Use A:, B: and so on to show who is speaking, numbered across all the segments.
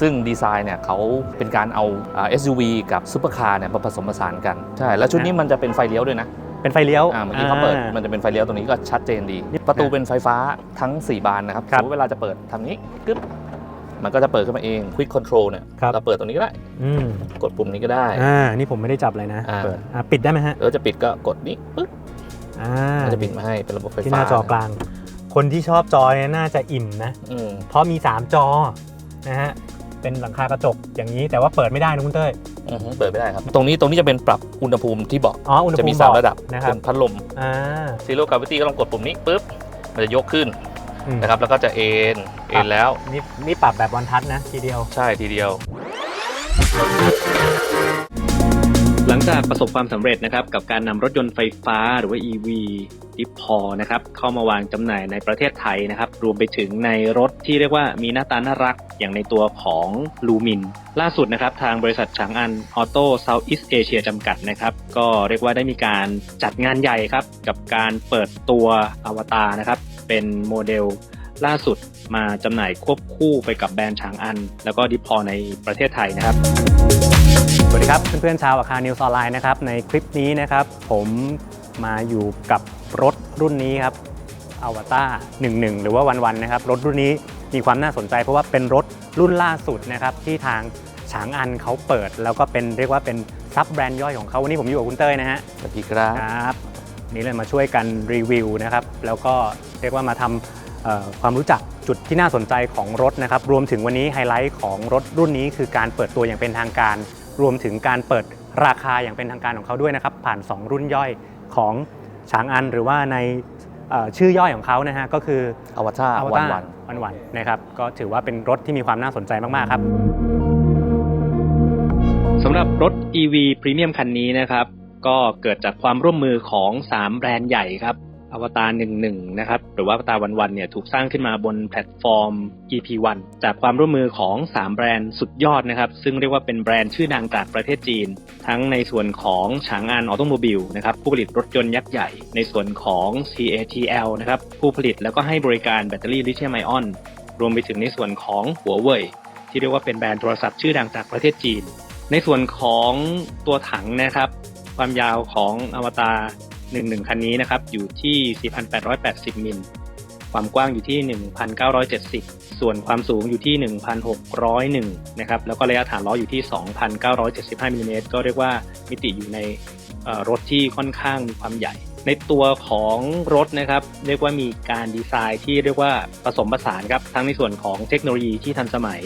A: ซึ่งดีไซน์เนี่ยเขาเป็นการเอาอ่า SUV กับซูเปอร์คาร์เนี่ยมาผสมผสานกัน ใช่ แล้วชุดนี้มันจะเป็นไฟเลี้ยวด้วยนะ
B: เป็นไฟเลี้ยว
A: อ่าเมื่อกี้เขาเปิด
B: อ่า
A: มันจะเป็นไฟเลี้ยวตรงนี้ก็ชัดเจนดี ประตูเป็นไฟฟ้าทั้ง 4 บานนะครับ
B: ครั
A: ส
B: บ
A: มมติเวลาจะเปิดทำนี้กึ๊บมันก็จะเปิดขึ้นมาเอง Quick Control เนี่ย
B: ครับ
A: เราเปิดตรงนี้ก็ได้
B: อืม
A: กดปุ่มนี้ก็ได้
B: อ่านี่ผมไม่ได้จับเลยนะ
A: อ่า
B: เปิดอ่าปิดได้ไหมฮะ
A: เออจะปิดก็กดนี้ปึ๊บ
B: อ่า
A: มันจะปิดมาให้เป็นระบบไฟฟ้า
B: ที่หน้าจอกลาง คนที่ชอบจอเนี่ยน่าจะอิ่มนะ
A: อืม
B: เพราะมี 3 จอนะฮะ เป็นหลังคากระจกอย่างนี้ แต่ว่าเปิดไม่ได้นะคุณเต้ย
A: อือฮึเปิดไม่ได้ครับ ตรงนี้ตรงนี้จะเป็นปรับอุณหภูมิที่เบาะ
B: อ๋ออุณห
A: จะ
B: ภู
A: มี
B: มิ
A: สาม
B: บอก
A: ระดับ
B: นะครับ
A: เป็นพัดลม
B: อ่า
A: ซีโร่กราวิตี้ก็ต้องกดปุ่มนี้ปุ๊บมันจะยกขึ้น
B: อืม
A: นะครับแล้วก็จะเอ็นเอ็นแล้ว
B: นี่นี่ปรับแบบวันทัชนะทีเดียว
A: ใช่ทีเดียว
C: หลั งจากประสบความสำเร็จนะครับกับการนำรถยนต์ไฟฟ้าหรือว่า EV ดิพอนะครับเข้ามาวางจำหน่ายในประเทศไทยนะครับรวมไปถึงในรถที่เรียกว่ามีหน้าตาน่ารักอย่างในตัวของลูมิน ล่าสุดนะครับทางบริษัทฉางอันออโต้เซาท์อีสเอเชียจำกัดนะครับก็เรียกว่าได้มีการจัดงานใหญ่ครับกับการเปิดตัวอวตารนะครับเป็นโมเดล ล่าสุดมาจำหน่ายควบคู่ไปกับแบรนด์ฉางอัน แล้วก็ดิพอในประเทศไทยนะครับ
B: สวัสดีครับเพื่อนๆชาวอาคารนิวส์ออนไลน์นะครับในคลิปนี้นะครับ ผมมาอยู่กับรถรุ่นนี้ครับอวตาร11 หรือว่าวันวันนะครับ รถรุ่นนี้มีความน่าสนใจเพราะว่าเป็นรถรุ่นล่าสุดนะครับที่ทางฉางอันเขาเปิด แล้วก็เป็นเรียกว่าเป็นซับแบรนด์ย่อยของเขาวันนี้ผมอยู่กับคุณเต้ยนะฮะ
A: สวัสดีครับ
B: ครับนี่เลยมาช่วยกันรีวิวนะครับ แล้วก็เรียกว่ามาทำเอ่อ ความรู้จักจุดที่น่าสนใจของรถนะครับ รวมถึงวันนี้ไฮไลท์ของรถรุ่นนี้คือการเปิดตัวอย่างเป็นทางการ รวมถึงการเปิดราคาอย่างเป็นทางการของเขาด้วยนะครับ ผ่าน 2 รุ่นย่อยของฉางอันหรือว่าในเอ่อชื่อย่อยของเขานะฮะก็คือ
A: อวตาร
B: อว
A: วัน
B: ตาร
A: วัน
B: วันวันๆนะครับก็ถือว่าเป็นรถที่มีความน่าสนใจมาก ๆ ครับ
C: สำหรับรถ EV พรีเมียมคันนี้นะครับ ก็เกิดจากความร่วมมือของ 3 แบรนด์ใหญ่ครับ อวตาร11นะครับหรือว่าอวตารวันวันเนี่ยถูกสร้างขึ้นมาบนแพลตฟอร์ม EP1 จากความร่วมมือของ 3 แบรนด์สุดยอดนะครับ ซึ่งเรียกว่าเป็นแบรนด์ชื่อดังจากประเทศจีน ทั้งในส่วนของฉางอันออโตโมบิลนะครับผู้ผลิตรถยนต์ยักษ์ใหญ่ ในส่วนของ CATL นะครับผู้ผลิตแล้วก็ให้บริการแบตเตอรี่ลิเธียมไอออนรวมไปถึงในส่วนของหัวเว่ยที่เรียกว่าเป็นแบรนด์โทรศัพท์ชื่อดังจากประเทศจีน ในส่วนของตัวถังนะครับความยาวของอวตาร 11 คันนี้นะครับ อยู่ที่ 4,880 มิล ความกว้างอยู่ที่ 1,970 ส่วนความสูงอยู่ที่ 1,601 นะครับ แล้วก็ระยะฐานล้ออยู่ที่ 2,975 มิลลิเมตร ก็เรียกว่ามิติอยู่ในรถที่ค่อนข้างมีความใหญ่ ในตัวของรถนะครับ เรียกว่ามีการดีไซน์ที่เรียกว่าผสมผสานครับ ทั้งในส่วนของเทคโนโลยีที่ทันสมัย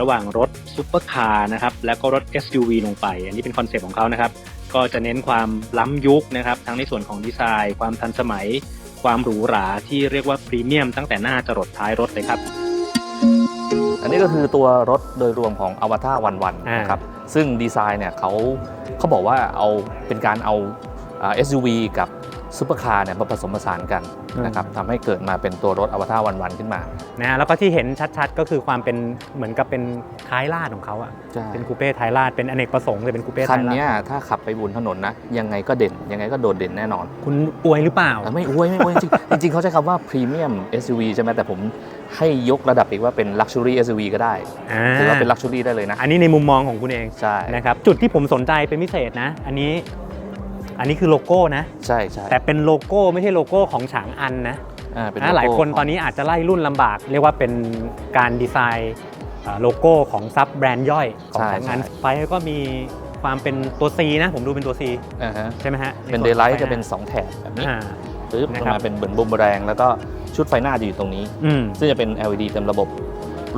C: ระหว่างรถซุปเปอร์คาร์นะครับ และก็รถ SUV ลงไป อันนี้เป็นคอนเซปต์ของเขานะครับ ก็จะเน้นความล้ำยุคนะครับ ทั้งในส่วนของดีไซน์ ความทันสมัย ความหรูหราที่เรียกว่าพรีเมียมตั้งแต่หน้าจรดท้ายรถเลยครับ
A: อันนี้ก็คือตัวรถโดยรวมของอวตารวันวัน
B: อ่าน
A: นะครับซึ่งดีไซน์เนี่ยเขาเขาบอกว่าเอาเป็นการเอาอ่า SUV กับ ซูเปอร์คาร์เนี่ยมาผสมผสานกันนะครับทำให้เกิดมาเป็นตัวรถอวตารวันวันขึ้นมา
B: นะฮะแล้วก็ที่เห็นชัดๆ ก็คือความเป็นเหมือนกับเป็นท้ายลาดของเขาอะ
A: ใช่
B: เป็นคูเป้ท้ายลาดเป็นอเนกประสงค์เลยเป็นคูเป้
A: คั
B: ท้านยลาด
A: เนี้ยถ้าขับไปบนถนนนะ ยังไงก็เด่น ยังไงก็โดดเด่นแน่นอน
B: คุณอวยหรือเปล่า
A: อะไม่อวยไม่อวยจริงๆ จริง ๆ เขาใช้คำว่าพรีเมียม SUV ใช่ไหมแต่ผมให้ยกระดับอีกว่าเป็น Luxury SUV ก็ได้
B: อ่า
A: ถือว่าเป็น Luxury ได้เลยนะ
B: อันนี้ในมุมมองของคุณเอง
A: ใช่
B: นะครับ จุดที่ผมสนใจเป็นพิเศษนะ อันนี้ อันนี้คือโลโก้นะ
A: ใช่ใช่
B: แต่เป็นโลโก้ไม่ใช่โลโก้ของฉางอันนะ
A: อ่าเป็น
B: นะหลายคน
A: โโก้
B: ตอนนี้อาจจะไล่รุ่นลำบาก เรียกว่าเป็นการดีไซน์เอ่อโลโก้ของซับแบรนด์ย่อยของ
A: ใช่
B: ฉางอัน
A: ใช่
B: ไปก็มีความเป็นตัว C นะ ผมดูเป็นตัว C
A: อ่าฮะ
B: ใช่ไหมฮะ
A: เป็น
B: ใส่
A: เด
B: ว
A: ย์ไล
B: ของ
A: ท์จะเป็น
B: ไฟห
A: 2แถบแบบนี้
B: อ่า
A: ปึ๊บ
B: นะ
A: ลง
B: ครับ
A: มาเป็นเหมือนบูมเบอแรง แล้วก็ชุดไฟหน้าจะอยู่ตรงนี้
B: อืม
A: ซึ่งจะเป็น LED เต็มระบบ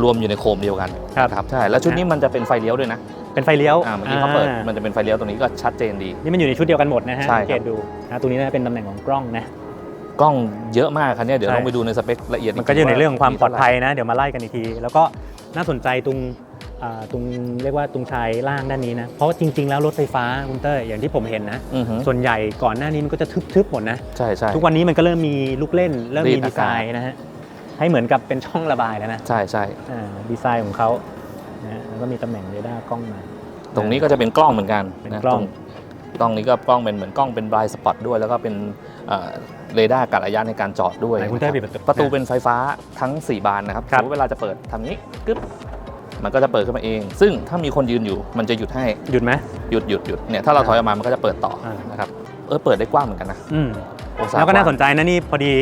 A: รวมอยู่ในโคมเดียวกัน
B: ครับ
A: นะครับใช่ แล้วชุดนี้มันจะเป็นไฟเลี้ยวด้วยนะ
B: เป็นไฟเลี้ยว
A: อ่าเมื่อกี้เขาเปิด
B: อ่
A: มันจะเป็นไฟเลี้ยวตรงนี้ก็ชัดเจนดี
B: นี่มันอยู่ในชุดเดียวกันหมดนะฮะ
A: ใช่
B: สังเกตดูนะตรงนี้น่าจะเป็นตำแหน่งของกล้องนะ
A: กล้องเยอะมากคันเนี้ยเดี๋ยว
B: ใช่
A: ลองไปดูในสเปคละเอียด
B: มันก็จะอยู่ในเรื่องของความปลอดภัย
A: มีเท่าไห
B: นะ เดี๋ยวมาไล่กันอีกที แล้วก็น่าสนใจตรงอ่าตรงเรียกว่าตรงชายล่างด้านนี้นะ เพราะว่าจริง ๆ แล้วรถไฟฟ้าคุณเต้ยอย่างที่ผมเห็นนะ
A: อือฮึ
B: ส่วนใหญ่ก่อนหน้านี้มันก็จะทึบๆหมดนะ
A: ใช่ใช่
B: ทุกวันนี้มันก็เริ่มมีลูกเล่น เริ่ม
A: รี
B: มี
A: ดอากาศ
B: ดีไซน์นะฮะให้เหมือนกับเป็นช่องระบายแล้วนะ
A: ใช่ใช่
B: อ่าดีไซน์ของเขา นะฮะแล้วก็มีตำแหน่งเรดาร์กล้องมา
A: ตรงนี้ก็จะเป็นกล้องเหมือนกัน
B: เป็น
A: นะ
B: กล้อง
A: ตรงกล้องนี้ก็กล้องเป็นเหมือนกล้องเป็นบลายสปอตด้วย แล้วก็เป็นเอ่อเรดาร์กัดระยะในการจอดด้วย
B: ไหนคุณเต้ย
A: นะ
B: ปิด
A: ครับ
B: ประตู
A: ประตูเป็นไฟฟ้าทั้ง 4 บานนะครับ
B: ครับ
A: สมมติเวลาจะเปิดทำนี้กึ๊บมันก็จะเปิดขึ้นมาเอง ซึ่งถ้ามีคนยืนอยู่มันจะหยุดให้
B: หยุดไหม
A: หยุดหยุดหยุดเนี่ยถ้าเราถอยออกมามันก็จะเปิดต่อ
B: อ่าน
A: นะครับเออเปิดได้กว้างเหมือนกันนะ
B: อืม
A: องศา
B: แล้วก็น่าสน
A: ว้
B: ใจนะนี่พอดี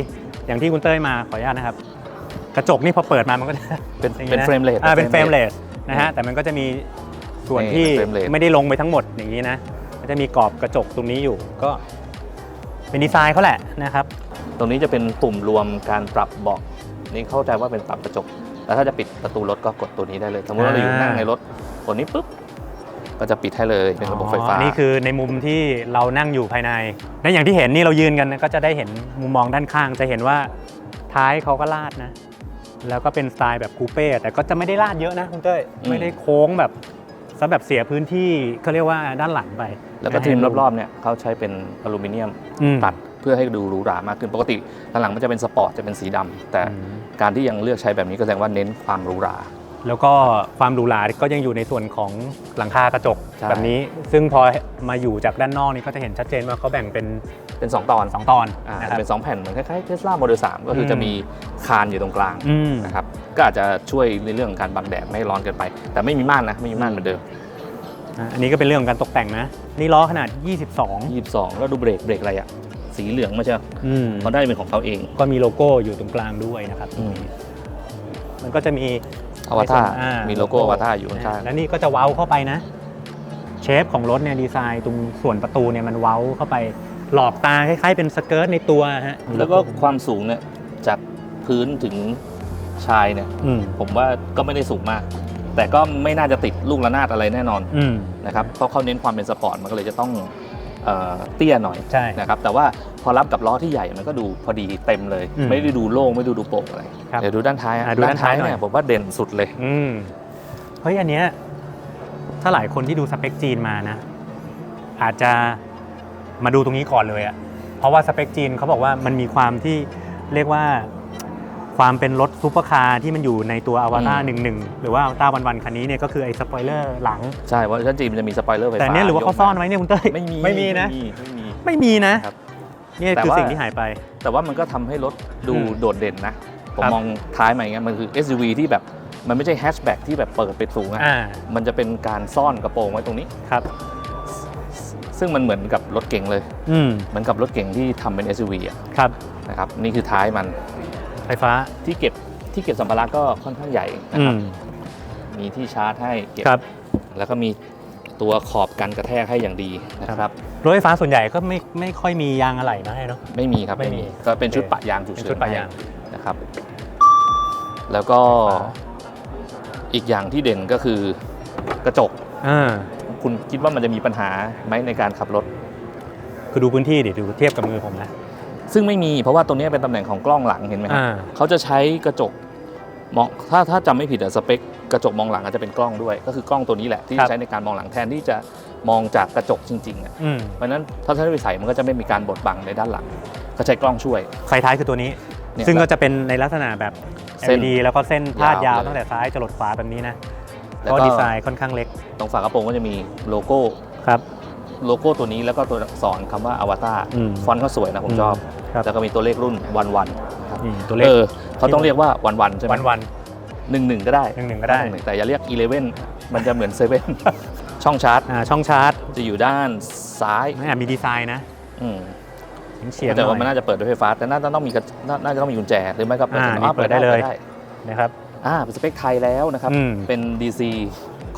B: อย่างที่คุณเต้ยมาขออนุญาตนะครับ กระจกนี่พอเปิดมามันก็จะ
A: เป็น
B: อย่าง
A: เป็น
B: นี้ะ
A: เฟรมเรท
B: อ่าเป็นเฟรมเลส นะฮะแต่มันก็จะมีส่วน
A: นี่
B: ที่
A: เป็น frame rate
B: ไม่ได้ลงไปทั้งหมดอย่างนี้นะก็จะมีกรอบกระจกตรงนี้อยู่ก็เป็นดีไซน์เขาแหละนะครับ
A: ตรงนี้จะเป็นปุ่มรวมการปรับเบาะนี่เข้าใจว่าเป็นปรับกระจก แล้วถ้าจะปิดประตูรถก็กดตัวนี้ได้เลย สมมติว่าเราอยู่
B: อ่า
A: นั่งในรถกดนี้ปุ๊บ ก็จะปิดให้เลยเป็นระบบไฟฟ้า
B: อ๋อนี่คือในมุมที่เรานั่งอยู่ภายในและอย่างที่เห็นนี่เรายืนกันนะก็จะได้เห็นมุมมองด้านข้างจะเห็นว่าท้ายเขาก็ลาดนะ แล้วก็เป็นสไตล์แบบคูเป้แต่ก็จะไม่ได้ลาดเยอะนะคุณเต้ย
A: อืม
B: ไม่ได้โค้งแบบซะแบบเสียพื้นที่เขาเรียกว่าด้านหลังไป
A: แล้วก็
B: นะ
A: ทีมรอบๆเนี่ยเขาใช้เป็นอลูมิเนียม
B: อืม
A: ตัดเพื่อให้ดูหรูหรามากขึ้นปกติด้านหลังมันจะเป็นสปอร์ตจะเป็นสีดำแต่
B: อืม
A: การที่ยังเลือกใช้แบบนี้ก็แสดงว่าเน้นความหรูหรา
B: แล้วก็ความหรูหราก็ยังอยู่ในส่วนของหลังคากระจก
A: ใช่
B: แบบนี้ ซึ่งพอมาอยู่จากด้านนอกนี่ก็จะเห็นชัดเจนว่าเขาแบ่งเป็น
A: เป็น 2 ตอน
B: 2 ตอน
A: อ่า
B: นะครับ
A: เป็น 2 แผ่นเหมือนคล้ายๆเทสลาโมเดล3ก็คืออ
B: ม
A: จะมีคานอยู่ตรงกลาง
B: อืม
A: นะครับก็อาจจะช่วยในเรื่องของการบังแดดไม่ให้ร้อนเกินไป แต่ไม่มีม่านนะไม่มีม่านเหมือนเดิม
B: อะอันนี้ก็เป็นเรื่องของการตกแต่งนะ นี่ล้อขนาด 22
A: 22 แล้วดูเบรกเบรกอะไรอะสีเหลืองไม่ใช่เหรอ
B: อืม
A: เขาได้เป็นของเขาเอง
B: ก็มีโลโก้อยู่ตรงกลางด้วยนะครับ
A: อืม
B: มันก็จะมี
A: อวตาร
B: ในส่วนอ่า
A: มีโลโก้อวตารอยู่ข้าง
B: และนี่ก็จะเว้าเข้าไปนะ เชฟของรถเนี่ยดีไซน์ตรงส่วนประตูเนี่ยมันเว้าเข้าไปหลอกตาคล้ายๆเป็นสเกิร์ตในตัวฮะ
A: ๆแล้วก็ความสูงเนี่ยจากพื้นถึงชายเนี่ย
B: อืม
A: ผมว่าก็ไม่ได้สูงมาก แต่ก็ไม่น่าจะติดลูกระนาดอะไรแน่นอน
B: อืม
A: นะครับเพราะเขาเน้นความเป็นสปอร์ตมันก็เลยจะต้อง เอ่อเตี้ยหน่อย
B: ใช่
A: นะครับแต่ว่าพอรับกับล้อที่ใหญ่มันก็ดูพอดีเต็มเลย
B: อืม
A: ไม่ได้ดูโล่งไม่ได้ดูโปร่งอะไร
B: ครับ
A: เดี๋ยวดูด้านท้ายอะ
B: อะดูด้านท้ายหน่อย
A: เนี่ยผมว่าเด่นสุดเลย
B: อืมเฮ้ยอันเนี้ยถ้าหลายคนที่ดูสเปคจีนมานะ อาจจะมาดูตรงนี้ก่อนเลยอะเพราะว่าสเปคจีนเขาบอกว่ามันมีความที่เรียกว่า ความเป็นรถซูเปอร์คาร์ที่มันอยู่ในตัวอวตาร
A: อื
B: ห
A: ม
B: นึ่งหนึ่งหรือว่าอวตารวันวันคันนี้เนี่ยก็คือไอ้สปอยเลอร์หลัง
A: ใช่เพราะชั้นจีนมันจะมีสปอยเลอร์ไฟฟ้า
B: แต่เนี้ยหรือว่าเขาซ่อนไว้เนี่ยคุณเต้ย
A: ไม่มี
B: ไม่มีนะ
A: ไม่มี
B: ไม่มีนะ
A: ครับ
B: เนี่ย
A: แต่
B: คือ
A: ว่า
B: สิ่งที่หายไป
A: แต่ว่ามันก็ทำให้รถดู
B: อืม
A: โดดเด่นนะ ผม
B: ครับ
A: มองท้ายมาอย่างเงี้ยมันคือ SUV ที่แบบมันไม่ใช่แฮชแบ็กที่แบบเปิดไปสูงอะ
B: อ่า
A: มันจะเป็นการซ่อนกระโปรงไว้ตรงนี้
B: ครับ
A: ซึ่งมันเหมือนกับรถเก๋งเลย
B: อืม
A: เหมือนกับรถเก๋งที่ทำเป็น SUV อะ
B: ครับ
A: นะครับนี่คือท้ายมัน
B: ไฟฟ้า
A: ที่เก็บที่เก็บสัมภาระก็ค่อนข้างใหญ่นะ
B: อื
A: ครับ
B: ม
A: มีที่ชาร์จให้เก็บ
B: ครับ
A: แล้วก็มีตัวขอบกันกระแทกให้อย่างดีนะครับ
B: รถไฟฟ้าส่วนใหญ่ก็ไม่ไม่ค่อยมียางอะไหล่มาให้เนาะ
A: ไม่มีครับ
B: ไม่มี
A: ก็เป็นชุด
B: โอเค
A: ปะยางฉุก
B: เป็น
A: เฉิน
B: ชุดปะยาง
A: ให้นะครับ แล้วก็
B: ไฟฟ้า
A: อีกอย่างที่เด่นก็คือกระจก
B: อ่า
A: คุณคิดว่ามันจะมีปัญหาไหมในการขับรถ
B: คือดูพื้นที่ดิดูเทียบกับมือผมนะ
A: ซึ่งไม่มีเพราะว่าตรงนี้เป็นตำแหน่งของกล้องหลังเห็นไหมครับ
B: อ่า
A: เขาจะใช้กระจกมองถ้าถ้าจำไม่ผิดอะสเปคกระจกมองหลังอาจจะเป็นกล้องด้วย ก็คือกล้องตัวนี้แหละที่
B: ครับ
A: ใช้ในการมองหลังแทนที่จะมองจากกระจกจริงๆอะ
B: อืม
A: เพราะฉะนั้นถ้าท่านไปใส่มันก็จะไม่มีการบดบังในด้านหลังก็ใช้กล้องช่วย
B: ไฟท้ายคือตัวนี้
A: เนี่ย
B: ซึ่งก็จะเป็นในลักษณะแบบ
A: เส้น
B: LED แล้วก็เส้นพาดยายา
A: ววเลย
B: ตั้งแต่ซ้ายจรดขวาแบบนี้นะ
A: แล้ว
B: ก็
A: ก็
B: ดีไซน์ค่อนข้างเล็ก
A: ตรงฝากระโปรงก็จะมีโลโก้
B: ครับ
A: โลโก้ตัวนี้แล้วก็ตัวอักษรคำว่าอวตาร
B: อืม
A: ฟอนต์เขาสวยนะผมชอบ
B: ครับ
A: แล้วก็มีตัวเลขรุ่นวันวันครับ
B: นี่ตัวเลข
A: เออเขาต้องเรียกว่าวันวันใช่ไหม
B: วันวัน
A: หนึ่งหนึ่งก็ได้
B: หนึ่งหนึ่งก็ได้
A: หนึ่งแต่อย่าเรียกอีเลเว่นมันจะเหมือนเซเว่น ช่องชาร์จ
B: อ่าช่องชาร์จ
A: จะอยู่ด้านซ้าย
B: ไม่อะมีดีไซน์นะ
A: อืม
B: เฉียดๆห
A: แต่ว่ามัน
B: น่อย
A: น่าจะเปิดด้วยไฟฟ้า แต่น่าจะต้องมีกระน่าน่าจะต้องมีกุญแจหรือไม่ก็เปิด
B: อ่า
A: ถึง
B: นี่เปิดได้เลย
A: ปิ
B: นะครับ
A: อ่าเป็นสเปคไทยแล้วนะครับ
B: อืม
A: เป็น DC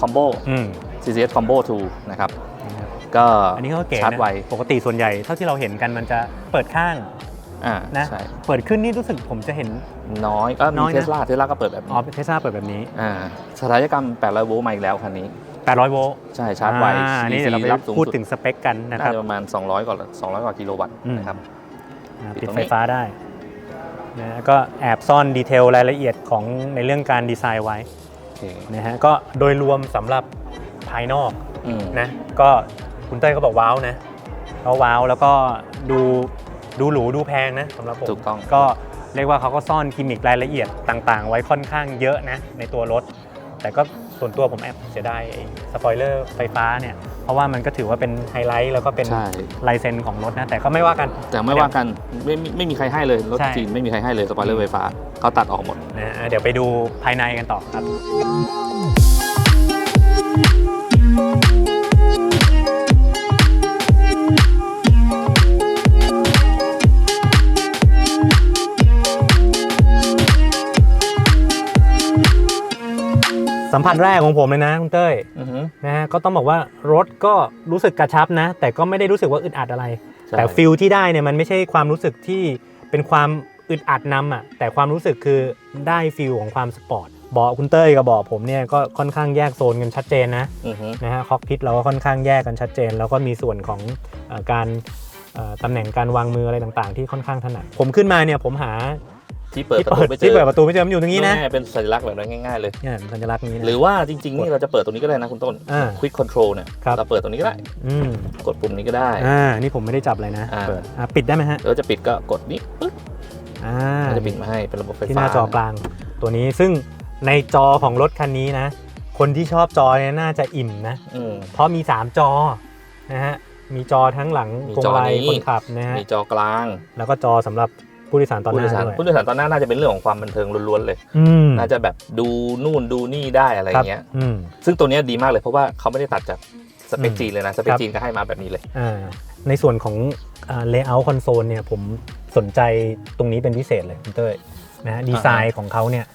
A: Combo
B: อืม
A: CCS Combo 2 นะครับ
B: นะครับ
A: ก็
B: อันนี้ก็เก๋
A: ชาร์จ
B: นะ
A: ไว
B: ปกติส่วนใหญ่เท่าที่เราเห็นกันมันจะเปิดข้าง
A: อ่า
B: นะ
A: ใช่
B: เปิดขึ้นนี่รู้สึกผมจะเห็น
A: น้อยก็
B: น้
A: มี
B: อยนะ
A: เทสลาเทสลาก็เปิดแบบ
B: อ๋อ
A: นี้
B: เทสลาเปิดแบบนี้
A: อ่าสถาปัตยกรรม800โวลต์มาอีกแล้วคันนี้
B: 800 โวลต์
A: ใช่ชาร์จไว
B: อ่านี่เดี๋ยวเราไป
A: รับสูง
B: พูด
A: สุด
B: ถึงสเปคกันนะค
A: น่า
B: รับ
A: จะประมาณ 200 กว่า 200 กว่ากิโลวัตต์
B: อืม
A: นะครับ
B: อ่า
A: ปิ
B: ติ
A: ด
B: ด
A: ตรง
B: ไฟ
A: นี้
B: ฟ้าได้นะก็แอบซ่อนดีเทลรายละเอียดของในเรื่องการดีไซน์ไว้
A: โอเค
B: นะฮะก็โดยรวมสำหรับภายนอก
A: อืม
B: นะก็ คุณเต้ยก็บอกว้าวนะเขาว้าวแล้วก็ดูดูหรูดูแพงนะสำหรับผม
A: ถูกต้อง
B: ก็เรียกว่าเขาก็ซ่อนกิมมิครายละเอียดต่าง ๆ ไว้ค่อนข้างเยอะนะในตัวรถ แต่ก็ส่วนตัวผมแอบเสียดายไอ้สปอยเลอร์ไฟฟ้าเนี่ยเพราะว่ามันก็ถือว่าเป็นไฮไลท์แล้วก็เป็น
A: ใช่
B: ลายเซ็นของรถนะแต่ก็ไม่ว่ากัน
A: แต่ไม่ว่ากันไม่ไม่ไม่มีใครให้เลยรถ
B: ใช่
A: จีนไม่มีใครให้เลยสปอยเลอร์ไฟฟ้าเขาตัดออกหมด
B: นะเดี๋ยวไปดูภายในกันต่อครับ สัมผัสแรกของผมเลยนะคุณเต้ย
A: อือฮึ
B: นะฮะก็ต้องบอกว่ารถก็รู้สึกกระชับนะ แต่ก็ไม่ได้รู้สึกว่าอึดอัดอะไร
A: ใช่
B: แต่ฟิลที่ได้เนี่ยมันไม่ใช่ความรู้สึกที่เป็นความอึดอัดนำอะแต่ความรู้สึกคือได้ฟิลของความสปอร์ตเบาะคุณเต้ยกับเบาะผมเนี่ยก็ค่อนข้างแยกโซนกันชัดเจนนะ
A: อือฮึ
B: นะฮะคอกพิทเราก็ค่อนข้างแยกกันชัดเจน แล้วก็มีส่วนของเอ่อการเอ่อตำแหน่งการวางมืออะไรต่างๆ ที่ค่อนข้างถนัดผมขึ้นมาเนี่ยผมหา
A: ที่เปิด
B: ที่
A: ประ
B: เปิ
A: ตู
B: ด
A: ไม่เจอ
B: ที่เปิดประตูไม่เจอมันอยู่ตรงนี้นะ
A: ง่ายๆเป็นสัญลักษณ์แบบนั้นง่ายๆเลย
B: เนี่ยสัญลักษณ์นี้นะ
A: หรือว่าจริงๆนี่เราจะเปิดตรงนี้ก็ได้นะคุณต้น
B: อ่า
A: Quick Control เนี่ย
B: ครับ
A: เราเปิดตรงนี้ก็ได้
B: อืม
A: กดปุ่มนี้ก็ได้
B: อ่านี่ผมไม่ได้จับเลยนะ
A: อ่า
B: เปิดอะปิดได้ไหมฮะ
A: แล้วจะปิดก็กดนี้ปึ๊บ
B: อ่า
A: มันจะปิดมาให้เป็นระบบไฟฟ้า
B: ที่หน้าจอกลางตัวนี้ซึ่งในจอของรถคันนี้นะ คนที่ชอบจอเนี่ยน่าจะอิ่มนะ
A: อืม
B: เพราะมี 3 จอนะฮะมีจอทั้งหลัง
A: มี
B: พวง
A: จอ
B: มาลัย
A: นี้
B: คนขับนะฮะ
A: มีจอกลาง
B: แล้วก็จอสำหรับ ผู้โดยสารตอนห
A: ผู้โด
B: น้าย
A: สาร
B: ด้วย
A: ผู้โดยสารตอนหน้าน่าจะเป็นเรื่องของความบันเทิงล้วนๆเลย
B: อืม
A: น่าจะแบบดูนู่นดูนี่ได้อะไรอย่างเงี้ย
B: อืม
A: ซึ่งตัวเนี้ยดีมากเลยเพราะว่าเขาไม่ได้ตัดจากสเปค
B: อืม
A: จีนเลยนะ สเปค
B: ครับ
A: จีนก็ให้มาแบบนี้เลย
B: อ่าในส่วนของเลเยอร์คอนโซลเนี่ยผมสนใจตรงนี้เป็นพิเศษเลยคุณเต้ยนะฮะดีไซน์ของเขาเนี่ย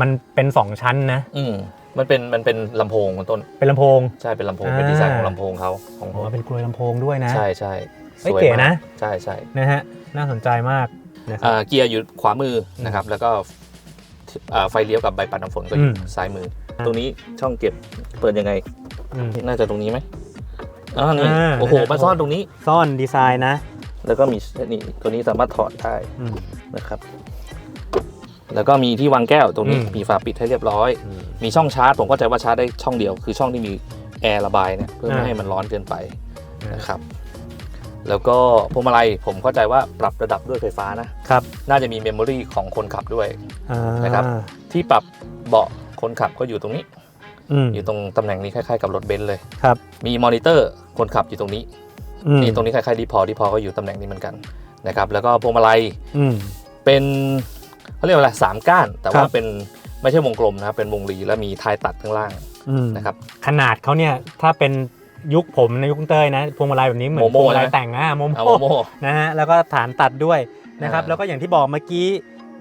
B: มันเป็น 2 ชั้นนะ
A: อืมมันเป็นมันเป็นลำโพงคุณต้น
B: เป็นลำโพง
A: ใช่เป็นลำโพง
B: อ่า
A: เป็นดีไซน์ของลำโพงเขาของ
B: อ๋อเป็นกลวยลำโพงด้วยนะ
A: ใช่ใช่
B: เฮ้ย
A: สวย
B: เก๋
A: มาก
B: นะ
A: ใช่ใช่
B: นะฮะน่าสนใจมาก นะครั
A: อ่า
B: บ
A: เกียร์อยู่ขวามือนะครับ แล้วก็อ่าไฟเลี้ยวกับใบปัดน้ำฝนก็อยู่
B: อืม
A: ซ้ายมือ
B: อ่า
A: ตรงนี้ช่องเก็บเปิดยังไง
B: อืม
A: น่าจะตรงนี้ไหมอ๋อนี่
B: อ่า
A: โอ้โห
B: นะฮะ
A: มาซ่อนตรงนี้
B: ซ่อนดีไซน์นะ
A: แล้วก็มีนี่ตัวนี้สามารถถอดได้
B: อืม
A: นะครับ แล้วก็มีที่วางแก้วตรงนี้
B: อืม
A: มีฝาปิดให้เรียบร้อย มีช่องชาร์จผมเข้าใจว่าชาร์จได้ช่องเดียว คือช่องที่มีแอร์ระบายเนี่ยเพื่อไม่
B: อ่า
A: ให้มันร้อนเกินไป
B: นะ
A: นะครับ แล้วก็พวงมาลัยผมเข้าใจว่าปรับระดับด้วยไฟฟ้านะ
B: ครับ
A: น่าจะมีเมมโมรีของคนขับด้วย
B: อ่า
A: นะครับ ที่ปรับเบาะคนขับก็อยู่ตรงนี้
B: อืม
A: อยู่ตรงตำแหน่งนี้คล้ายๆกับรถเบนซ์เลย
B: ครับ
A: มีมอนิเตอร์คนขับอยู่ตรงนี้
B: อืม
A: นี่ตรงนี้คล้ายๆดีพอดีพอก็อยู่ตำแหน่งนี้เหมือนกันนะครับ แล้วก็พวงมาลัย
B: อืม
A: เป็นเขาเรียกว่าอะไรสามก้าน แต่
B: ครั
A: ว่า
B: บ
A: เป็นไม่ใช่วงกลมนะครับเป็นวงรีแล้วมีท้ายตัดข้างล่าง
B: อืม
A: นะครับ
B: ขนาดเขาเนี่ยถ้าเป็น ยุคผมในยุคคุณเต้ยนะพวงมาลัยแบบนี้เหมือน
A: โม
B: พ
A: โม่
B: วงมาลัย
A: นะ
B: แต่งอะโม
A: เอา
B: โม่
A: โม
B: นะฮะแล้วก็ฐานตัดด้วยนะครับ
A: อ่า
B: แล้วก็อย่างที่บอกเมื่อกี้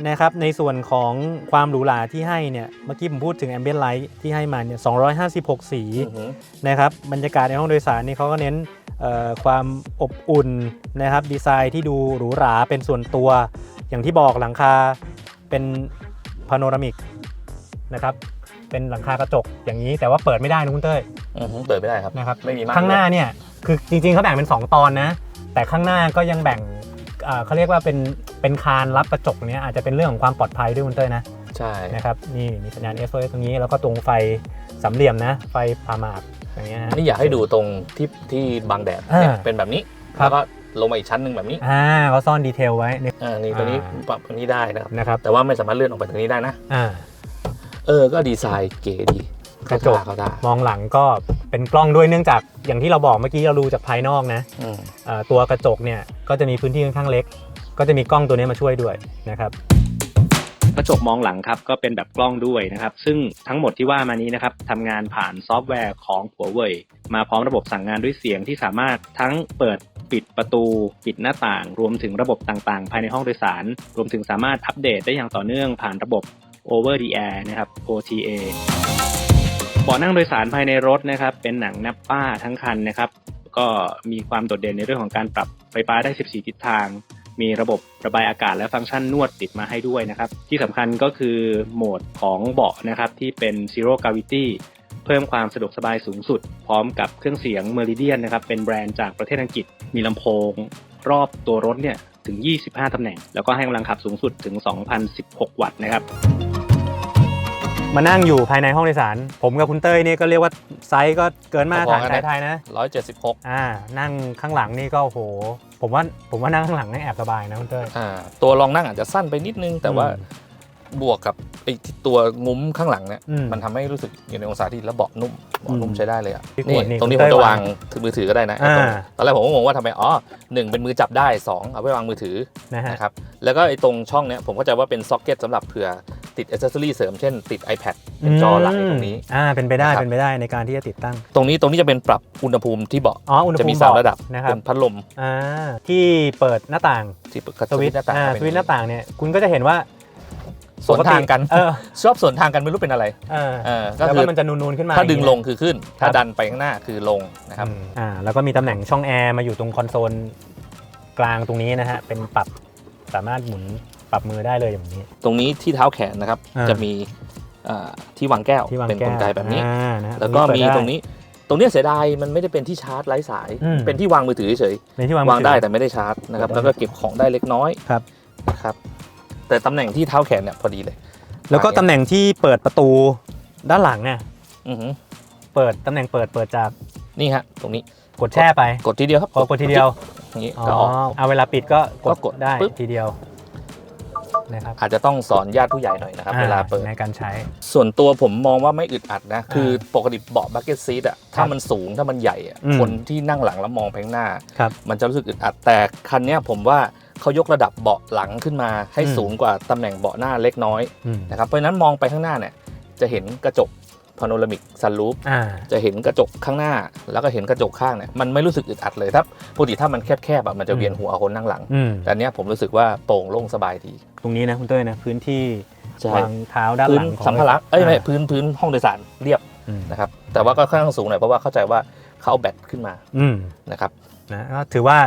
B: นะครับในส่วนของความหรูหราที่ให้เนี่ยเมื่อกี้ผมพูดถึง ambient light ที่ให้มาเนี่ย256 สี
A: อือหือ
B: นะครับบรรยากาศในห้องโดยสารนี่เขาก็เน้นเอ่อความอบอุ่นนะครับดีไซน์ที่ดูหรูหราเป็นส่วนตัว อย่างที่บอกหลังคาเป็นพาโนรามิกนะครับเป็นหลังคากระจกอย่างนี้แต่ว่าเปิดไม่ได้นะคุณเต้ย
A: อือหือเปิดไม่ได้ครับ
B: นะครับ
A: ไม่มีม่าน
B: ข้างหน้าเนี่ยคือจริงๆเขาแบ่งเป็น 2 ตอนนะ แต่ข้างหน้าก็ยังแบ่งเอ่อเขาเรียกว่าเป็นเป็นคานรับกระจกเนี้ยอาจจะเป็นเรื่องของความปลอดภัยด้วยคุณเต้ยนะ
A: ใช่
B: นะครับนี่มีสัญญาณ SOS ตรงนี้แล้วก็ตรงไฟสามเหลี่ยมนะ ไฟพาหมากอย่างเงี้ยฮะ
A: นี่อยากให้ดูตรงที่ที่บังแดด
B: อ่า
A: เนี่ยเป็นแบบนี้
B: ครับ
A: แล้วก็ลงมาอีกชั้นหนึ่งแบบนี้
B: อ่าเขาซ่อนดีเทลไว้นี่
A: อ่านี่ตัวนี้
B: อ่า
A: ปรับอันนี้ได้นะครับ
B: นะครับ
A: แต่ว่าไม่สามารถเลื่อนออกไปตรงนี้ได้นะ
B: อ่า
A: เออก็ดีไซน์เก๋ดี
B: กระจก
A: เขาได้
B: มองหลังก็เป็นกล้องด้วยเนื่องจากอย่างที่เราบอกเมื่อกี้เราดูจากภายนอกนะ
A: อืม
B: เอ่อตัวกระจกเนี่ยก็จะมีพื้นที่ค่อนข้างเล็ก ก็จะมีกล้องตัวนี้มาช่วยด้วยนะครับ
C: กระจกมองหลังครับก็เป็นแบบกล้องด้วยนะครับ ซึ่งทั้งหมดที่ว่ามานี้นะครับทำงานผ่านซอฟต์แวร์ของหัวเว่ยมาพร้อมระบบสั่งงานด้วยเสียงที่สามารถทั้งเปิดปิดประตู ปิดหน้าต่าง รวมถึงระบบต่างๆ ภายในห้องโดยสาร รวมถึงสามารถอัปเดตได้อย่างต่อเนื่องผ่านระบบ over the air นะครับ OTA เบาะนั่งโดยสารภายในรถนะครับ เป็นหนังนับป้าทั้งคันนะครับ ก็มีความโดดเด่นในเรื่องของการปรับไฟฟ้าได้ 14 ทิศทาง มีระบบระบายอากาศและฟังก์ชันนวดติดมาให้ด้วยนะครับ ที่สำคัญก็คือโหมดของเบาะนะครับที่เป็น Zero Gravity เพิ่มความสะดวกสบายสูงสุด พร้อมกับเครื่องเสียง Meridian นะครับ เป็นแบรนด์จากประเทศอังกฤษ มีลำโพง รอบตัวรถเนี่ยถึง 25 ตำแหน่ง แล้วก็ให้กำลังขับสูงสุดถึง 2,016 วัตต์นะครับ
B: มานั่งอยู่ภายในห้องโดยสาร ผมกับคุณเต้ยนี่ก็เรียกว่าไซส์ก็เกินมาตรฐาน
A: พอๆกันนะ
B: ไทยๆนะ
A: ร้อยเจ็ดสิบหก
B: อ่านั่งข้างหลังนี่ก็โอ้โห ผมว่าผมว่านั่งข้างหลังนี่แอบสบายนะคุณเต้ย
A: อ่าตัวรองนั่งอาจจะสั้นไปนิดนึงแต่ว่า
B: อืม
A: บวกกับไอ้ที่ตัวงุ้มข้างหลังเนี่ย
B: อืม
A: มันทำให้รู้สึกอยู่ในองศาที่แล้วเบาะนุ่มเบาะนุ่ม
B: อืม
A: ใช้ได้เลยอะ
B: ที่ข
A: นี่
B: วดนี่
A: ตรงนี้
B: คุ
A: ผ
B: ณ
A: ม
B: เต้ยว
A: จะางถือมือถือก็ได้นะไอ้ตรง
B: อ่า
A: ตอนแรกผมก็งงว่าทำไมอ๋อหนึ่งเป็นมือจับได้สองเอาไว้วางมือถือ
B: นะฮะ
A: นะครับแล้วก็ไอ้ตรงช่องเนี้ยผมเข้าใจว่าเป็นซ็อกเก็ตสำหรับเผื่อติดอ c เซสซอรี่เสริมเช่นติด iPad เป็นจอหลังอยู่ตรงนี้
B: อ่า เป็นไปได้
A: นะครับ
B: เป็นไปได้ในการที่จะติดตั้ง
A: ตรงนี้ตรงนี้จะเป็นปรับอุณหภูมิที่เบาะ
B: อ๋อ อุณห
A: จะ
B: ภู
A: มี
B: มิ
A: สาม
B: เบา
A: ระดับ
B: นะครับ
A: เป็นพัดลม
B: อ่า ที่เปิดหน้าต่าง
A: ที่เปิดกระ
B: สวิตช์
A: หน้าต่าง
B: อ่า
A: เป็
B: สวิตช์หน้าต่างเนี่ย คุณก็จะเห็นว่า
A: สวนทางกัน
B: เออ
A: ชอบสวนทางกันไม่รู้เป็นอะไร
B: เออ
A: เออก็
B: แล้ว
A: คื
B: ก็
A: อ
B: มันจะนูนๆขึ้นมา
A: ถ้าดึง
B: อย่
A: ล
B: เย
A: งคือขึ้น ถ้าดันไปข้างหน้าคือลงนะครับ
B: อืมอ่าแล้วก็มีตำแหน่งช่องแอร์มาอยู่ตรงคอนโซลกลางตรงนี้นะฮะเป็นปรับสามารถหมุนปรับมือได้เลยอย่างนี้
A: ตรงนี้ที่เท้าแขนนะครับ
B: อ่า
A: จะมีอ่าที่วางแก้ว
B: ที่วาง
A: เป็น
B: แก้
A: ก
B: ว
A: ลไกแบบนี้
B: อ่านะฮะ
A: แล้วก็มี
B: เปิดได้
A: ตรงนี้ตรงเนี้ยเสียดายมันไม่ได้เป็นที่ชาร์จไร้สาย
B: อืม
A: เป็นที่วางมือถือเฉย
B: ในที่วาง
A: ๆวางได้
B: มือถือ
A: แต่ไม่ได้ชาร์จนะครับ
B: เปิดได้
A: แล้วก็เก็บของได้เล็กน้อย
B: ครับ
A: นะครับ แต่ตำแหน่งที่เท้าแขนเนี่ยพอดีเลย
B: แล้วก็ตำแหน่งที่เปิดประตูด้านหลังเนี่ย
A: อือหือ
B: เปิดตำแหน่งเปิดเปิดจาก
A: นี่ฮะตรงนี้
B: กดแช่ไป
A: กดทีเดียวครับ
B: พอกดทีเดียว
A: อย่างนี้
B: อ๋อ
A: ก็ออก
B: เอาเวลาปิดก็ก
A: ก็
B: ด
A: กด
B: ได้
A: ปึ๊บ
B: ทีเดียว นะครับ
A: อาจจะต้องสอนญาติผู้ใหญ่หน่อยนะครับ
B: อ่
A: เวลาเปิด
B: ในการใช้
A: ส่วนตัวผมมองว่าไม่อึดอัดนะ คือปกติเบาะบักเก็ตซีทอะถ้ามันสูงถ้ามันใหญ่อะ
B: อืม
A: คนที่นั่งหลังแล้วมองไปข้างหน้า
B: ครับ
A: มันจะรู้สึกอึดอัดแต่คันเนี้ยผมว่าเขายกระดับเบาะหลังขึ้นมาให้
B: อืม
A: สูงกว่าตำแหน่งเบาะหน้าเล็กน้อย
B: อืม
A: นะครับเพราะฉะนั้นมองไปข้างหน้าเนี่ยจะเห็นกระจก พาโนรามิกซันรูฟ
B: อ่า
A: จะเห็นกระจกข้างหน้า แล้วก็เห็นกระจกข้างเนี่ยมันไม่รู้สึกอึดอัดเลยถ้าปกติถ้ามันแคบๆอะมันจะเวียนหัวคนนั่งหลัง
B: อืม
A: แต่อันเนี้ยผมรู้สึกว่าโปร่งโล่งสบายดี
B: ตรงนี้นะคุณเต้ยนะพื้นที่
A: ใช่
B: วางเท้าด้าน
A: พื้
B: ห
A: น
B: ลังของ
A: สัมภาระเอ้ยไม่าพื้นพื้นห้องโดยสารเรียบ
B: อืม
A: นะครับแต่ว่าก็ค่อนข้างสูงหน่อยเพราะว่าเข้าใจว่าเขาเอาแบตขึ้นมา
B: อืม
A: นะครับ
B: นะก็ถือว่า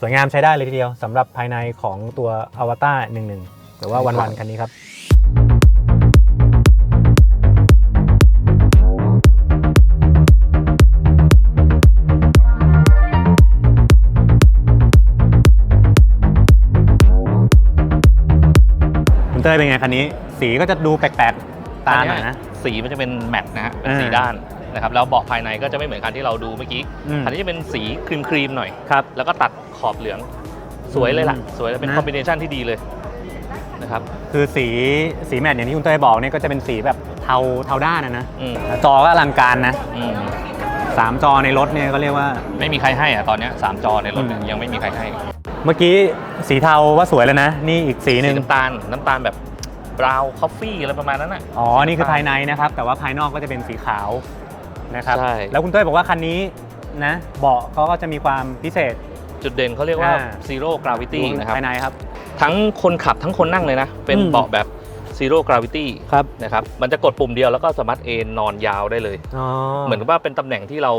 B: สวยงามใช้ได้เลยทีเดียวสำหรับภายในของตัวอวตารหนึ่งหนึ่งหรือว่าวันวันๆคันนี้ครับ เต้ยเป็นไงคันนี้ สีก็จะดูแปลกๆ ตาหน่อยนะ
A: สีมันจะเป็นแมตต์นะฮะเป็น
B: อ่า
A: สีด้านนะครับแล้วเบาะภายในก็จะไม่เหมือนคันที่เราดูเมื่อกี้
B: อืม
A: คันนี้จะเป็นสีครีมครีมๆหน่อย
B: ครับ
A: แล้วก็ตัดขอบเหลืองสวยเลยล่ะ
B: อืม
A: สวยเลยเป็น
B: นะ
A: คอมบิเนชันที่ดีเลยนะครับ
B: คือสีสีแมทอย่างที่คุณเต้ยบอกเนี่ยก็จะเป็นสีแบบเทาเทาด้านนะนะ
A: อืม
B: จอก็อลังการนะ
A: อืม
B: สามจอในรถเนี่ยก็เรียกว่า
A: ไม่มีใครให้อะตอนเนี้ยสามจอในรถเนี่ย
B: อืม
A: ยังไม่มีใครให้
B: เมื่อกี้สีเทาว่าสวยแล้วนะ นี่อีกสีห
A: สี
B: นึ่ง
A: น้ำตาลน้ำตาลแบบบราวน์คอฟฟี่อะไรประมาณนั้นอะ
B: อ๋อ นี่คือภายในนะครับ แต่ว่าภายนอกก็จะเป็นสีขาวนะครับ
A: ใช่
B: แล้วคุณเต้ยบอกว่าคันนี้นะเบาะเขาก็จะมีความพิเศษ
A: จุดเด่นเขาเรียกว่า
B: อ่า
A: zero gravity นะครับ
B: ภายในครับ
A: ทั้งคนขับทั้งคนนั่งเลยนะ เป็น
B: อืม
A: เบาะแบบ zero gravity
B: ครับ
A: นะครับมันจะกดปุ่มเดียวแล้วก็สามารถเอนนอนยาวได้เลย
B: อ๋อ
A: เหมือนกับว่าเป็นตำแหน่งที่เรา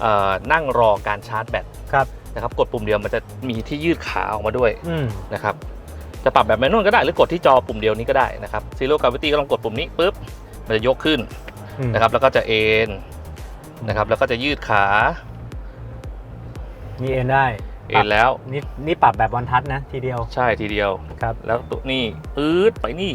A: เอ่อนั่งรอการชาร์จแบต
B: ครับ
A: นะครับ กดปุ่มเดียวมันจะมีที่ยืดขาออกมาด้วย
B: อืม
A: นะครับ จะปรับแบบแมนนวลก็ได้หรือกดที่จอปุ่มเดียวนี้ก็ได้นะครับ Zero Gravity ก็ลองกดปุ่มนี้ปุ๊บมันจะยกขึ้น
B: อืม
A: นะครับ แล้วก็จะเอนนะครับ แล้วก็จะยืดขา
B: มีเอ็นได้
A: เอนแล้ว
B: นี่นี่ปรับแบบวันทัชนะทีเดียว
A: ใช่ทีเดียว
B: ครับ
A: แล้วตัวนี้ปื๊ดไปนี่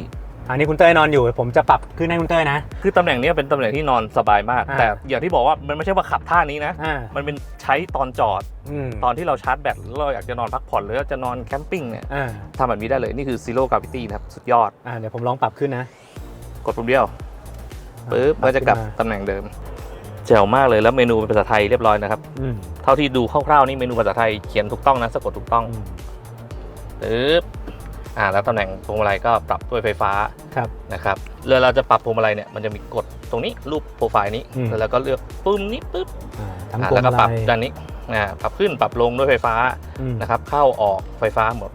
B: อันนี้คุณเต้ยนอนอยู่ ผมจะปรับขึ้นให้คุณเต้ยนะ
A: คือตำแหน่งเนี้ยเป็นตำแหน่งที่นอนสบายมาก
B: อ่า
A: แต่อย่างที่บอกว่ามันไม่ใช่ว่าขับท่านี้นะ
B: อ่า
A: มันเป็นใช้ตอนจอด
B: อืม
A: ตอนที่เราชาร์จแบตแล้วเราอยากจะนอนพักผ่อนหรือจะนอนแคมปิ้งเนี่ย
B: อ่า
A: ทำแบบนี้ได้เลยนี่คือ Zero Gravity นะครับ สุดยอด
B: อ่าเดี๋ยวผมลองปรับขึ้นนะ
A: กดปุ่มเดียวปึ๊บ
B: ปรั
A: ก็จะกลับ
B: ขึ้นมา
A: ตำแหน่งเดิมแจ๋วมากเลยแล้วเมนูเป็นภาษาไทยเรียบร้อยนะครับ
B: อืม
A: เท่าที่ดูคร่าวๆนี่เมนูภาษาไทยเขียนถูกต้องนะสะกดถูกต้อง
B: อืม
A: ปึ๊บ อ่าแล้วตำแหน่งพวงมาลัยก็ปรับด้วยไฟฟ้า
B: ครับ
A: นะครับเวลาเราจะปรับพวงมาลัยเนี่ยมันจะมีกดตรงนี้รูปโปรไฟล์นี้
B: อืม
A: แล้วก็เลือกปุ่มนี้ปึ๊บ
B: อ่าทั้ง
A: อ่า
B: พวง
A: แล้วก็
B: มา
A: ป
B: ลั
A: รับ
B: ย
A: ด้านนี้อ่าปรับขึ้นปรับลงด้วยไฟฟ้า
B: อืม
A: นะครับเข้าออกไฟฟ้าหมด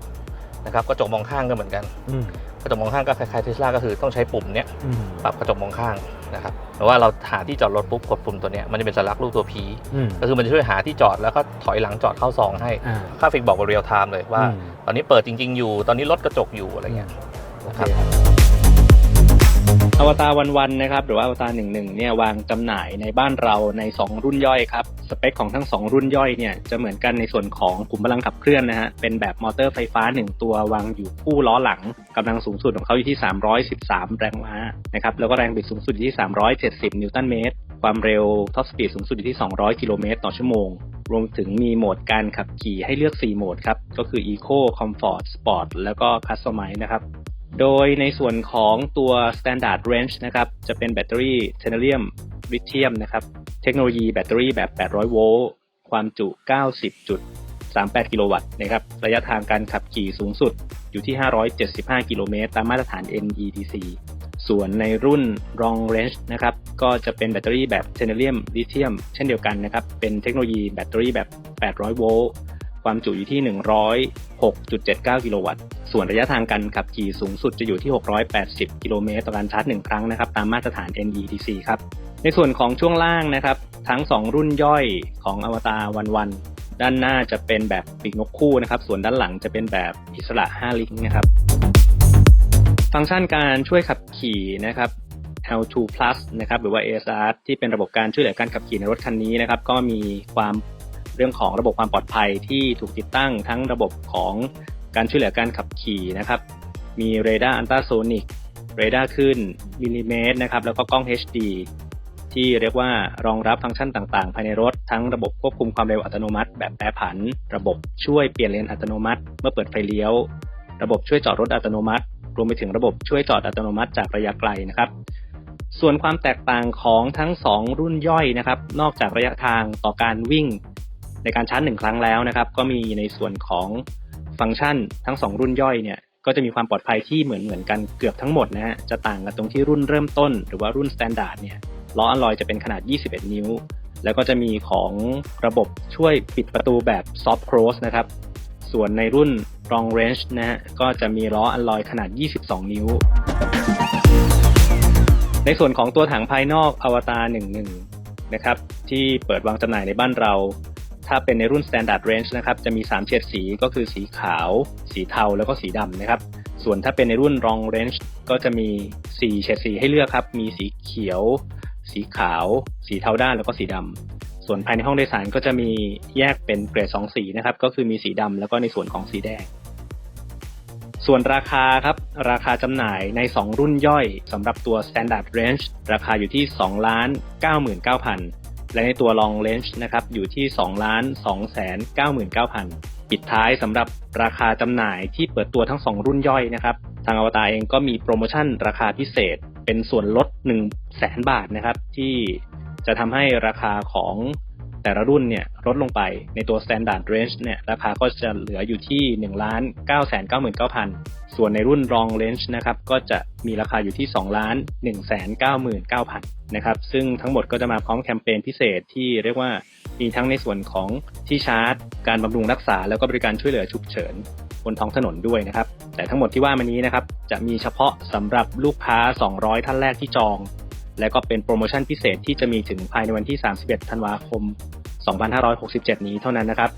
A: นะครับกระจกมองข้างก็เหมือนกัน
B: อืม
A: กระจกมองข้างก็คล้ายๆเทสลาก็คือต้องใช้ปุ่มเนี้ย
B: อืม
A: ปรับกระจกมองข้างนะครับหรือว่าเราหาที่จอดรถปุ๊บกดปุ่มตัวเนี้ยมันจะเป็นสัญลักษณ์รูปตัว P
B: อืม
A: ก็คือมันจะช่วยหาที่จอดแล้วก็ถอยหลังจอดเข้าซองให้
B: อ่า
A: ค่าฟิกบอกกับเรียลไทม์เลยว่า
B: อืม
A: ตอนนี้เปิดจริง ๆ อยู่ ตอนนี้รถกระจกอยู่อะไรเงี้ย
B: โอ
A: นะ
B: เค
A: ครับ
B: ครับ
C: อวตารวันวันๆนะครับหรือว่าอวตารหนึ่งหนึ่งเนี่ยวางจำหน่ายในบ้านเราใน 2 รุ่นย่อยครับสเปคของทั้ง 2 รุ่นย่อยเนี่ยจะเหมือนกันในส่วนของกลุ่มพลังขับเคลื่อนนะฮะเป็นแบบมอเตอร์ไฟฟ้า 1 ตัววางอยู่คู่ล้อหลังกำลังสูงสุดของเขาอยู่ที่ 313 แรงม้านะครับแล้วก็แรงบิดสูงสุดอยู่ที่ 370 นิวตันเมตร ความเร็วท็อปสปีดสูงสุดอยู่ที่ 200 กิโลเมตรต่อชั่วโมง รวมถึงมีโหมดการขับขี่ให้เลือก 4 โหมดครับก็คือ Eco Comfort Sport แล้วก็ Customize นะครับ โดยในส่วนของตัว Standard Range นะครับ จะเป็นแบตเตอรี่เทเนเรียมลิเธียมนะครับ เทคโนโลยีแบตเตอรี่แบบ 800 โวลต์ ความจุ 90.38 กิโลวัตต์นะครับ ระยะทางการขับขี่สูงสุดอยู่ที่ 575 กิโลเมตร ตามมาตรฐาน NEDC ส่วนในรุ่น Long Range นะครับ ก็จะเป็นแบตเตอรี่แบบเทเนเรียมลิเธียมเช่นเดียวกันนะครับ เป็นเทคโนโลยีแบตเตอรี่แบบ 800 โวลต์ ความจุอยู่ที่ 106.79 กิโลวัตต์ ส่วนระยะทางการขับขี่สูงสุดจะอยู่ที่ 680 กิโลเมตรต่อการชาร์จ 1 ครั้งนะครับ ตามมาตรฐาน NEDC ครับ ในส่วนของช่วงล่างนะครับ ทั้ง 2 รุ่นย่อยของอวตารวันวันด้านหน้าจะเป็นแบบปีกนกคู่นะครับ ส่วนด้านหลังจะเป็นแบบอิสระ 5 ลิงนะครับ ฟังก์ชันการช่วยขับขี่นะครับ L2 Plus นะครับหรือว่า ASR ที่เป็นระบบการช่วยเหลือการขับขี่ในรถคันนี้นะครับ ก็มีความ เรื่องของระบบความปลอดภัยที่ถูกติดตั้งทั้งระบบของการช่วยเหลือการขับขี่นะครับ มีเรดาร์อันตราโซนิกเรดาร์ขึ้นมิลลิเมตรนะครับแล้วก็กล้อง HD ที่เรียกว่ารองรับฟังก์ชันต่างๆ ภายในรถ ทั้งระบบควบคุมความเร็วอัตโนมัติ แบบแปรผัน ระบบช่วยเปลี่ยนเลนอัตโนมัติ เมื่อเปิดไฟเลี้ยว ระบบช่วยจอดรถอัตโนมัติ รวมไปถึงระบบช่วยจอดอัตโนมัติจากระยะไกลนะครับ ส่วนความแตกต่างของทั้ง 2 รุ่นย่อยนะครับ นอกจากระยะทางต่อการวิ่ง ในการชาร์จหนึ่งครั้งแล้วนะครับ ก็มีในส่วนของฟังก์ชันทั้ง 2 รุ่นย่อยเนี่ยก็จะมีความปลอดภัยที่เหมือนเหมือนกันเกือบทั้งหมดนะฮะจะต่างกันตรงที่รุ่นเริ่มต้น หรือว่ารุ่นสแตนดาร์ดเนี่ยล้ออัลลอยจะเป็นขนาด 21 นิ้ว แล้วก็จะมีของระบบช่วยปิดประตูแบบ soft close นะครับ ส่วนในรุ่น long range นะฮะก็จะมีล้ออัลลอยขนาด 22 นิ้ว ในส่วนของตัวถังภายนอกอวตาร11 นะครับที่เปิดวางจำหน่ายในบ้านเรา ถ้าเป็นในรุ่น Standard Range นะครับจะมี 3 เฉดสีก็คือสีขาว สีเทาแล้วก็สีดำนะครับ ส่วนถ้าเป็นในรุ่น Long Range ก็จะมี 4 เฉดสีให้เลือกครับ มีสีเขียว สีขาว สีเทาด้านแล้วก็สีดำส่วนภายในห้องโดยสารก็จะมีแยกเป็นเกรด 2 สีนะครับ ก็คือมีสีดำแล้วก็ในส่วนของสีแดงส่วนราคาครับ ราคาจำหน่ายใน 2 รุ่นย่อยสำหรับตัว Standard Range ราคาอยู่ที่2ล้าน99,000 และในตัว Long Range นะครับอยู่ที่2ล้าน299,000 ปิดท้ายสำหรับราคาจำหน่ายที่เปิดตัวทั้ง 2 รุ่นย่อยนะครับ ทางอวตารเองก็มีโปรโมชั่นราคาพิเศษ เป็นส่วนลด 1 0 0 0 0แสนบาทนะครับ ที่จะทำให้ราคาของ แต่ละรุ่นเนี่ยลดลงไปในตัว Standard Range เนี่ยราคาก็จะเหลืออยู่ที่1ล้าน9 9 9 9 0ส่วนในรุ่น Long Range นะครับก็จะมีราคาอยู่ที่2ล้าน1 9 9 9 0 0นะครับซึ่งทั้งหมดก็จะมาพร้อมแคมเปญพิเศษที่เรียกว่ามีทั้งในส่วนของที่ชาร์จ การบำรุงรักษา แล้วก็บริการช่วยเหลือฉุกเฉินบนท้องถนนด้วยนะครับ แต่ทั้งหมดที่ว่ามานี้นะครับ จะมีเฉพาะสำหรับลูกค้า 200 ท่านแรกที่จอง และก็เป็นโปรโมชั่นพิเศษที่จะมีถึงภายในวันที่ 31 ธันวาคม 2567 นี้เท่านั้นนะครับ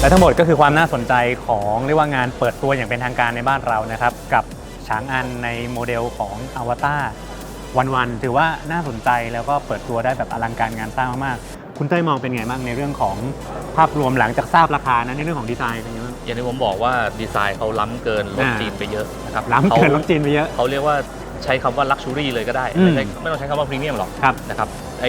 B: และทั้งหมดก็คือความน่าสนใจของเรียกว่างานเปิดตัวอย่างเป็นทางการในบ้านเรานะครับ กับฉางอันในโมเดลของอวตารวันวันๆถือว่าน่าสนใจแล้วก็เปิดตัวได้แบบอลังการงานสร้างมากๆคุณเต้ยมองเป็นไงบ้างในเรื่องของภาพรวมหลังจากทราบราคานะในเรื่องของดีไซน์เป็นไงบ้าง
A: อย่างที่ผมบอกว่าดีไซน์เขาล้ำเกินรถ
B: อ่า
A: จีนไปเยอะนะครับ
B: ล้ำเกิน
A: ข
B: รถจีนไปเยอะ
A: เขาเรียกว่า ใช้คำว่าลักชัวรี่เลยก็ได้
B: อืม
A: ไม่ใช่ไม่ต้องใช้คำว่าพรีเมียมหรอก
B: ครับ
A: นะครับไอ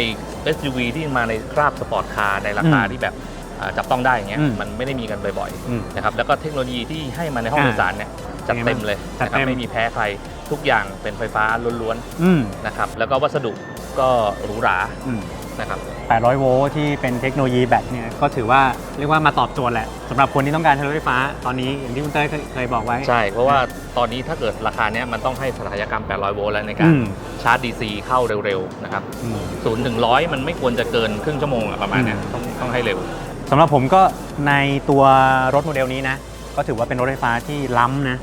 A: SUV ที่มาในคราบสปอร์ตคาร์ในราคา
B: อืม
A: ที่แบบอ่าจับต้องได้อย่างเงี้ย
B: อืม
A: มันไม่ได้มีกันบ่อย
B: อืม
A: ๆนะครับแล้วก็เทคโนโลยีที่ให้มาในห้อง
B: อ่า
A: โดยสารเนี่ยจัดเต็มเลย
B: จัด
A: นะครับ
B: เต็ม
A: ไม่มีแพ้ใครทุกอย่างเป็นไฟฟ้าล้วน
B: อืม
A: ๆนะครับแล้วก็วัสดุก็หรูหรา
B: อืม
A: นะครับ
B: 800 โวลต์ที่เป็นเทคโนโลยีแบตเนี่ยก็ถือว่าเรียกว่ามาตอบโจทย์แหละสำหรับคนที่ต้องการใช้รถไฟฟ้าตอนนี้อย่างที่คุณเต้ยเคยเคยบอกไว้
A: ใช่ เพราะว่าตอนนี้ถ้าเกิดราคาเนี้ยมันต้องให้สถาปัตยกรรม 800 โวลต์แล้วในกา
B: อื
A: ร
B: ม
A: ชาร์จ DC เข้าเร็วๆนะครับ
B: อืม
A: ศูนย์ถึงร้อยมันไม่ควรจะเกินครึ่งชั่วโมงอะประมาณเนี้ย
B: อืม
A: ต้องต้องให้เร็ว
B: สำหรับผมก็ในตัวรถโมเดลนี้นะ ก็ถือว่าเป็นรถไฟฟ้าที่ล้ำนะ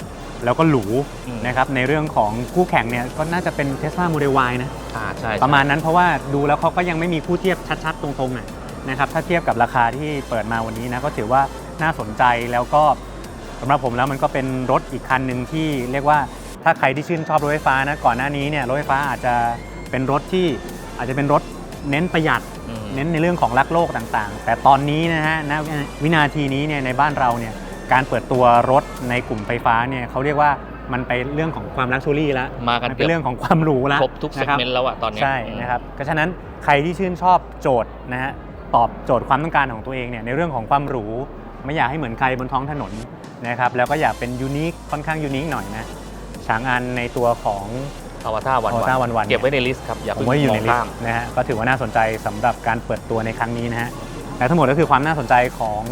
B: แล้วก็หรู
A: อืม
B: นะครับในเรื่องของคู่แข่งเนี่ยก็น่าจะเป็น Tesla Model Y นะ
A: อ่าใช่
B: ประมาณนั้นเพราะว่าดูแล้วเขาก็ยังไม่มีคู่เทียบชัดๆ ตรงๆน่ะนะครับถ้าเทียบกับราคาที่เปิดมาวันนี้นะก็ถือว่าน่าสนใจแล้วก็สำหรับผมแล้วมันก็เป็นรถอีกคันหนึ่งที่เรียกว่าถ้าใครที่ชื่นชอบรถไฟฟ้านะก่อนหน้านี้เนี่ยรถไฟฟ้าอาจจะเป็นรถที่อาจจะเป็นรถเน้นประหยัด
A: อืม
B: เน้นในเรื่องของรักโลกต่างๆ แต่ตอนนี้นะฮะณวินาทีนี้เนี่ยในบ้านเราเนี่ย การเปิดตัวรถในกลุ่มไฟฟ้าเนี่ยเขาเรียกว่ามันไปเรื่องของความลักชัวรี่แล้ว
A: มากัน
B: มัน
A: เกื
B: เป็น
A: อบ
B: เรื่องของความหรูแล้ว
A: ครบทุกเซ
B: นะ
A: ก
B: ครับ
A: เมนต์แล้วอะตอนเนี้ย
B: ใช่
A: อืม
B: นะครับเพราะฉะนั้นใครที่ชื่นชอบโจทย์นะฮะตอบโจทย์ความต้องการของตัวเองเนี่ยในเรื่องของความหรูไม่อยากให้เหมือนใครบนท้องถนนนะครับแล้วก็อยากเป็นยูนิคค่อนข้างยูนิคหน่อยนะฉางอันในตัวของ
A: อวตารวัน
B: Avatar วันๆ
A: เก็บไว้ในลิสต์ครับอย่า
B: ผม
A: เพิ่ง
B: ว่าอยู่
A: ม
B: ใน
A: อง
B: ลิส
A: ข้าม
B: ต์นะฮะก็ถือว่าน่าสนใจสำหรับการเปิดตัวในครั้งนี้นะฮะและทั้งหมดก็คือความน่าสนใจของ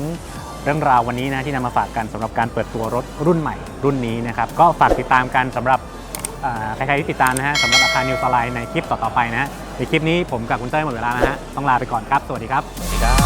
B: เรื่องราววันนี้นะที่นำมาฝากกันสำหรับการเปิดตัวรถรุ่นใหม่รุ่นนี้นะครับก็ฝากติดตามกันสำหรับใครๆที่ติดตามนะฮะสำหรับอาคารนิวสไลด์ในคลิปต่อๆไปนะในคลิปนี้ผมกับคุณเต้ยหมดเวลาแล้วนะฮะต้องลาไปก่อนครับ สวัสดีครับ
A: สวัสดีครับ